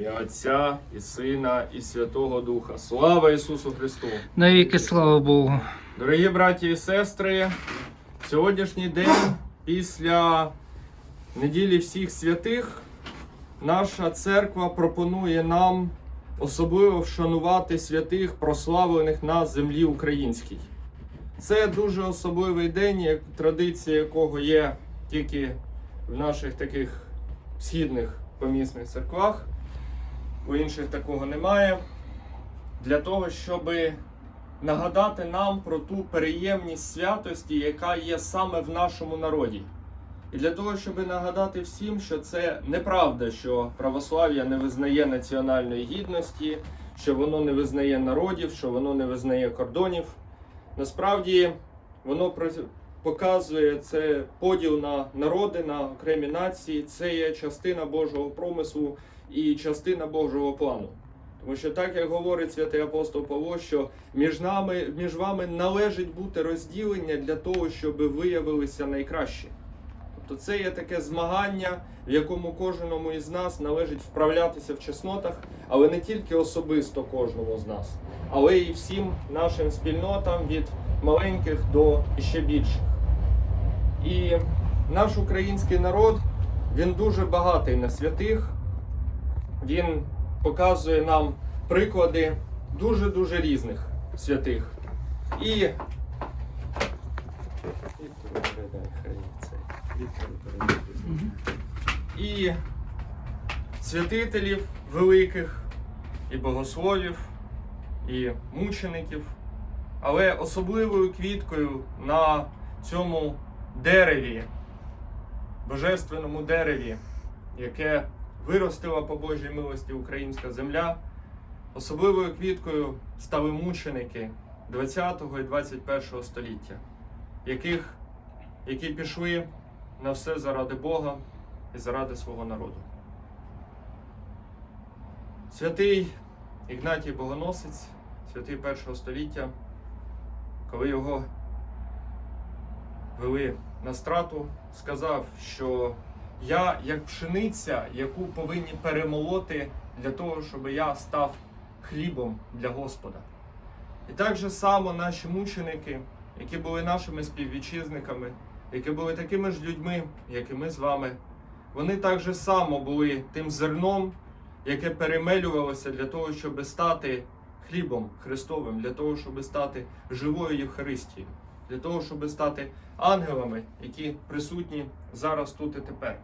ім'я Отця і Сина, і Святого Духа. Слава Ісусу Христу! Навіки слава Богу. Дорогі браті і сестри, сьогоднішній день після неділі всіх святих наша церква пропонує нам особливо вшанувати святих, прославлених на землі українській. Це дуже особливий день, як традиція якого є тільки в наших таких східних помісних церквах. У інших такого немає. Для того, щоб нагадати нам про ту переємність святості, яка є саме в нашому народі. І для того, щоб нагадати всім, що це неправда, що православ'я не визнає національної гідності, що воно не визнає народів, що воно не визнає кордонів. Насправді воно показує це поділ на народи, на окремі нації. Це є частина Божого промислу і частина Божого плану. Тому що так як говорить святий апостол Павло, що між нами, між вами належить бути розділення для того, щоб виявилися найкращі. Тобто це є таке змагання, в якому кожному із нас належить вправлятися в чеснотах, але не тільки особисто кожному з нас, але і всім нашим спільнотам від маленьких до ще більших. І наш український народ він дуже багатий на святих. Він показує нам приклади дуже-дуже різних святих. І і святителів великих, і богословів, і мучеників. Але особливою квіткою на цьому дереві, божественному дереві, яке виростила по Божій милості українська земля, особливою квіткою стали мученики 20 і 21 століття, яких, які пішли на все заради Бога і заради свого народу. Святий Ігнатій Богоносець, святий першого століття, коли його вели на страту, сказав, що я як пшениця, яку повинні перемолоти для того, щоб я став хлібом для Господа. І так же само наші мученики, які були нашими співвітчизниками, які були такими ж людьми, як і ми з вами, вони так же само були тим зерном, яке перемелювалося для того, щоб стати хлібом Христовим, для того, щоб стати живою Євхаристією, для того, щоб стати ангелами, які присутні зараз тут і тепер.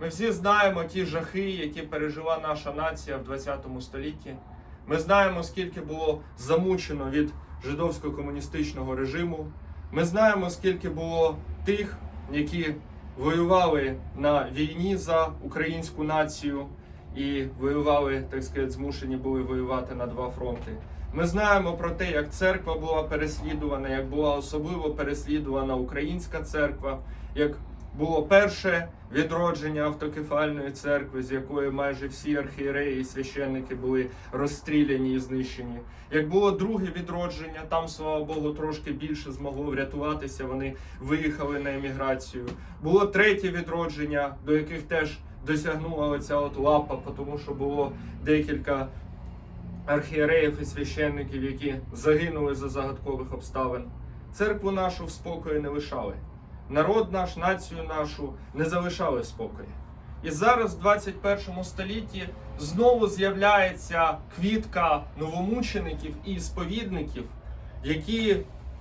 Ми всі знаємо ті жахи, які пережила наша нація в 20 столітті. Ми знаємо, скільки було замучено від жидовсько-комуністичного режиму. Ми знаємо, скільки було тих, які воювали на війні за українську націю і воювали, так сказати, змушені були воювати на два фронти. Ми знаємо про те, як церква була переслідувана, як була особливо переслідувана українська церква, як було перше відродження автокефальної церкви, з якої майже всі архієреї і священники були розстріляні і знищені. Як було друге відродження, там, слава Богу, трошки більше змогло врятуватися. Вони виїхали на еміграцію. Було третє відродження, до яких теж досягнула оця от лапа, тому що було декілька архієреїв і священників, які загинули за загадкових обставин. Церкву нашу в спокої не лишали. Народ наш, націю нашу не залишали в спокої. І зараз, в 21 столітті, знову з'являється квітка новомучеників і сповідників, які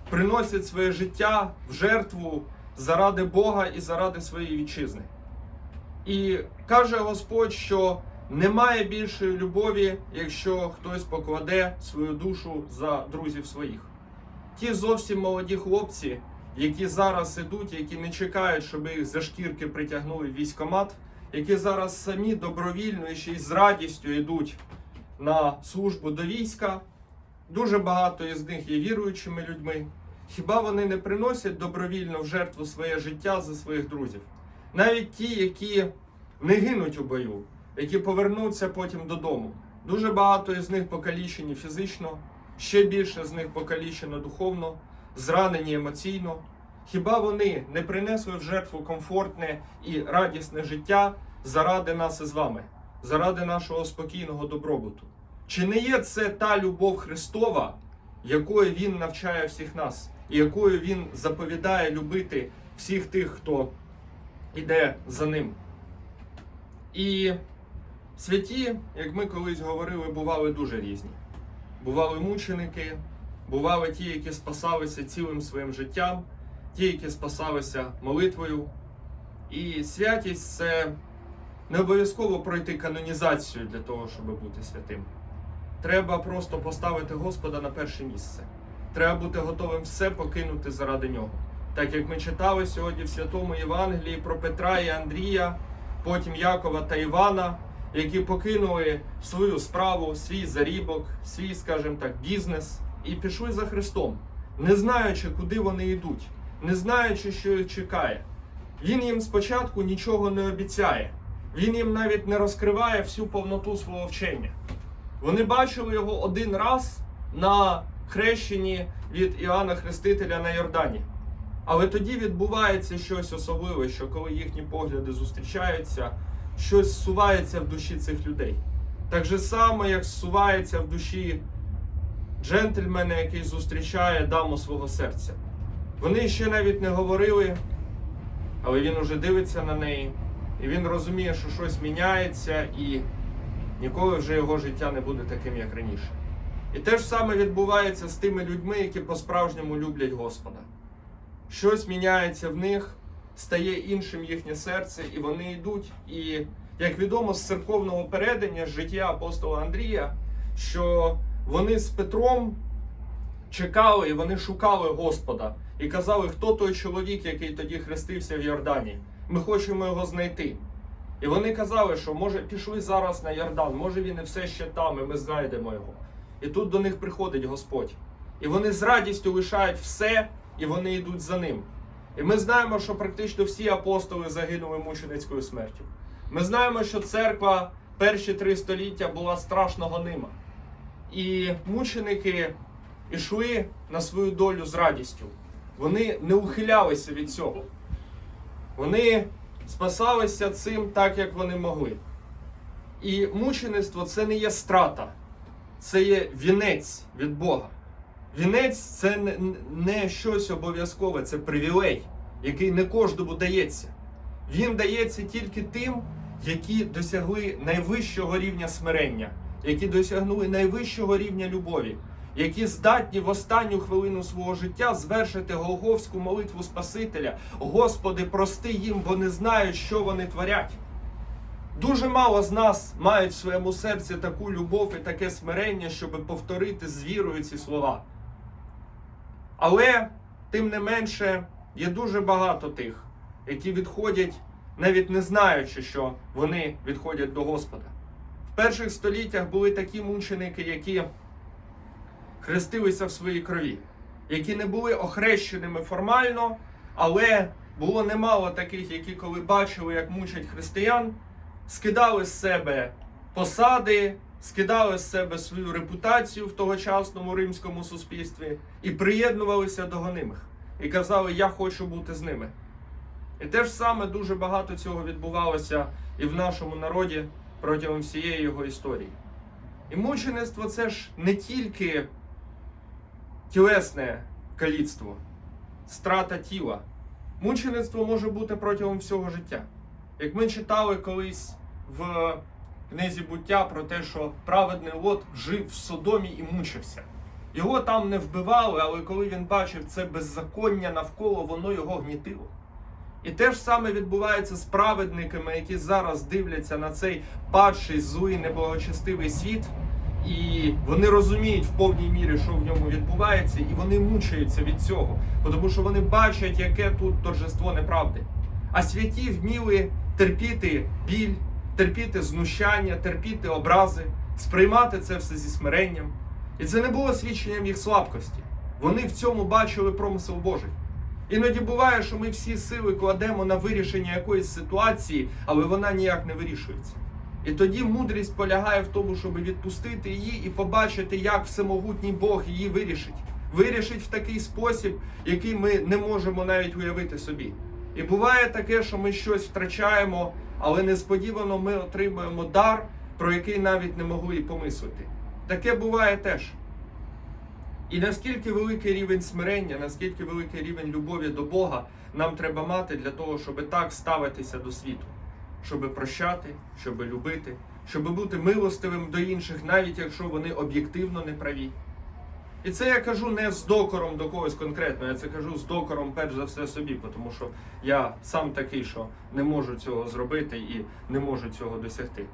приносять своє життя в жертву заради Бога і заради своєї вітчизни. І каже Господь, що немає більшої любові, якщо хтось покладе свою душу за друзів своїх. Ті зовсім молоді хлопці, які зараз ідуть, які не чекають, щоб їх за шкірки притягнули в військомат, які зараз самі добровільно і ще й з радістю йдуть на службу до війська. Дуже багато із них є віруючими людьми. Хіба вони не приносять добровільно в жертву своє життя за своїх друзів? Навіть ті, які не гинуть у бою, які повернуться потім додому. Дуже багато із них покалічені фізично, ще більше з них покалічено духовно, зранені емоційно. Хіба вони не принесли в жертву комфортне і радісне життя заради нас із вами? заради нашого спокійного добробуту? Чи не є це та любов Христова, якою Він навчає всіх нас, і якою Він заповідає любити всіх тих, хто іде за ним? І святі, як ми колись говорили, бували дуже різні. Бували мученики, бували ті, які спасалися цілим своїм життям, ті, які спасалися молитвою. І святість це не обов'язково пройти канонізацію для того, щоб бути святим. Треба просто поставити Господа на перше місце. Треба бути готовим все покинути заради нього. Так як ми читали сьогодні в Святому Євангелії про Петра і Андрія, потім Якова та Івана, які покинули свою справу, свій зарібок, свій, скажімо так, бізнес і пішли за Христом, не знаючи, куди вони йдуть, не знаючи, що їх чекає. Він їм спочатку нічого не обіцяє, він їм навіть не розкриває всю повноту свого вчення. Вони бачили його один раз на хрещенні від Іоанна Хрестителя на Йордані. Але тоді відбувається щось особливе, що коли їхні погляди зустрічаються, щось зсувається в душі цих людей. Так же само, як зсувається в душі джентльмена, який зустрічає даму свого серця. Вони ще навіть не говорили, але він уже дивиться на неї, і він розуміє, що щось міняється, і ніколи вже його життя не буде таким, як раніше. І те ж саме відбувається з тими людьми, які по-справжньому люблять Господа. Щось міняється в них, стає іншим їхнє серце, і вони йдуть. І, як відомо з церковного передання життя апостола Андрія, що вони з Петром чекали і вони шукали Господа і казали, хто той чоловік, який тоді хрестився в Йордані. Ми хочемо його знайти. І вони казали, що може пішли зараз на Йордан, може він і все ще там, і ми знайдемо його. І тут до них приходить Господь. І вони з радістю лишають все, і вони йдуть за ним. І ми знаємо, що практично всі апостоли загинули мученицькою смертю. Ми знаємо, що церква перші три століття була страшно гонима. І мученики йшли на свою долю з радістю. Вони не ухилялися від цього. Вони спасалися цим так, як вони могли. І мучеництво це не є страта, це є вінець від Бога. Вінець це не, не щось обов'язкове, це привілей, який не кожному дається. Він дається тільки тим, які досягли найвищого рівня смирення, які досягнули найвищого рівня любові, які здатні в останню хвилину свого життя звершити голговську молитву Спасителя. Господи, прости їм, бо не знають, що вони творять. Дуже мало з нас мають в своєму серці таку любов і таке смирення, щоб повторити з вірою ці слова. Але, тим не менше, є дуже багато тих, які відходять, навіть не знаючи, що вони відходять до Господа. В перших століттях були такі мученики, які хрестилися в своїй крові, які не були охрещеними формально, але було немало таких, які, коли бачили, як мучать християн, скидали з себе посади, скидали з себе свою репутацію в тогочасному римському суспільстві і приєднувалися до гонимих. І казали, я хочу бути з ними. І те ж саме дуже багато цього відбувалося і в нашому народі протягом всієї його історії. І мучеництво це ж не тільки тілесне каліцтво, страта тіла. Мучеництво може бути протягом всього життя. Як ми читали колись в книзі буття про те, що праведний Лот жив в Содомі і мучився. Його там не вбивали, але коли він бачив це беззаконня навколо, воно його гнітило. І те ж саме відбувається з праведниками, які зараз дивляться на цей падший, злий, неблагочестивий світ, і вони розуміють в повній мірі, що в ньому відбувається, і вони мучаються від цього, тому що вони бачать, яке тут торжество неправди. А святі вміли терпіти біль, терпіти знущання, терпіти образи, сприймати це все зі смиренням. І це не було свідченням їх слабкості. Вони в цьому бачили промисел Божий. Іноді буває, що ми всі сили кладемо на вирішення якоїсь ситуації, але вона ніяк не вирішується. І тоді мудрість полягає в тому, щоб відпустити її і побачити, як всемогутній Бог її вирішить. Вирішить в такий спосіб, який ми не можемо навіть уявити собі. І буває таке, що ми щось втрачаємо, але несподівано ми отримуємо дар, про який навіть не могли і помислити. Таке буває теж. І наскільки великий рівень смирення, наскільки великий рівень любові до Бога нам треба мати для того, щоб так ставитися до світу, щоб прощати, щоб любити, щоб бути милостивим до інших, навіть якщо вони об'єктивно не праві. І це я кажу не з докором до когось конкретно, я це кажу з докором перш за все собі, тому що я сам такий, що не можу цього зробити і не можу цього досягти.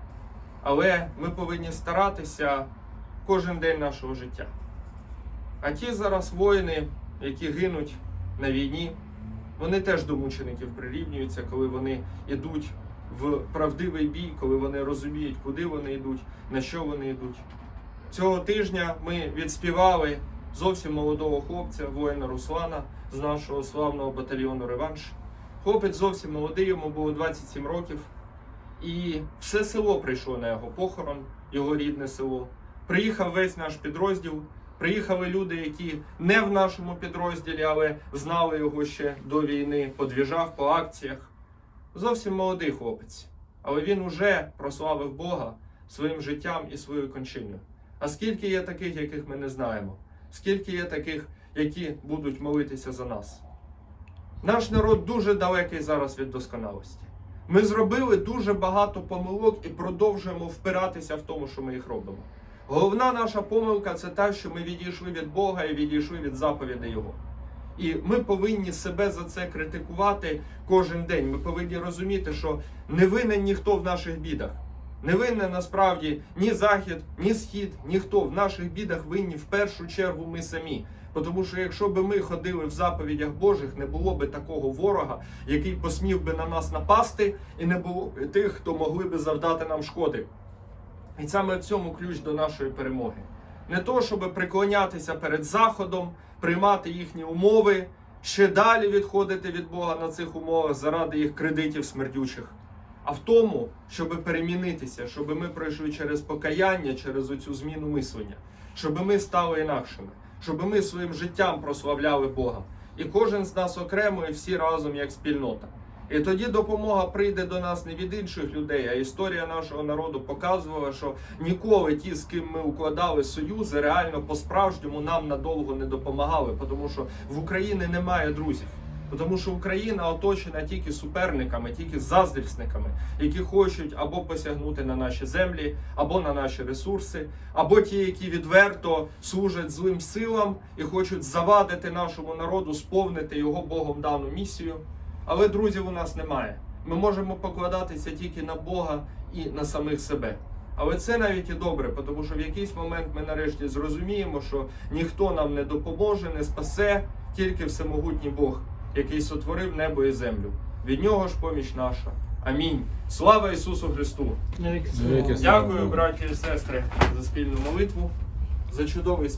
Але ми повинні старатися кожен день нашого життя. А ті зараз воїни, які гинуть на війні, вони теж до мучеників прирівнюються, коли вони йдуть в правдивий бій, коли вони розуміють, куди вони йдуть, на що вони йдуть. Цього тижня ми відспівали зовсім молодого хлопця, воїна Руслана з нашого славного батальйону Реванш. Хлопець зовсім молодий, йому було 27 років. І все село прийшло на його похорон, його рідне село. Приїхав весь наш підрозділ. Приїхали люди, які не в нашому підрозділі, але знали його ще до війни по двіжах, по акціях. Зовсім молодий хлопець, але він уже прославив Бога своїм життям і своєю кончиною. А скільки є таких, яких ми не знаємо? Скільки є таких, які будуть молитися за нас? Наш народ дуже далекий зараз від досконалості. Ми зробили дуже багато помилок і продовжуємо впиратися в тому, що ми їх робимо. Головна наша помилка це те, що ми відійшли від Бога і відійшли від заповідей Його. І ми повинні себе за це критикувати кожен день. Ми повинні розуміти, що не винен ніхто в наших бідах. Не винен насправді ні Захід, ні Схід, ніхто в наших бідах винні в першу чергу ми самі. Тому що якщо би ми ходили в заповідях Божих, не було би такого ворога, який посмів би на нас напасти, і не було б тих, хто могли би завдати нам шкоди. І саме в цьому ключ до нашої перемоги. Не то, щоб приклонятися перед Заходом, приймати їхні умови, ще далі відходити від Бога на цих умовах заради їх кредитів смердючих, а в тому, щоб перемінитися, щоб ми пройшли через покаяння, через оцю зміну мислення, щоб ми стали інакшими, щоб ми своїм життям прославляли Бога. І кожен з нас окремо, і всі разом як спільнота. І тоді допомога прийде до нас не від інших людей, а історія нашого народу показувала, що ніколи ті, з ким ми укладали союзи, реально по-справжньому нам надовго не допомагали, тому що в Україні немає друзів. Тому що Україна оточена тільки суперниками, тільки заздрісниками, які хочуть або посягнути на наші землі, або на наші ресурси, або ті, які відверто служать злим силам і хочуть завадити нашому народу сповнити його Богом дану місію. Але друзів у нас немає. Ми можемо покладатися тільки на Бога і на самих себе. Але це навіть і добре, тому що в якийсь момент ми нарешті зрозуміємо, що ніхто нам не допоможе, не спасе, тільки всемогутній Бог, який сотворив небо і землю. Від нього ж поміч наша. Амінь. Слава Ісусу Христу! Дякую, браті і сестри, за спільну молитву, за чудовий спів.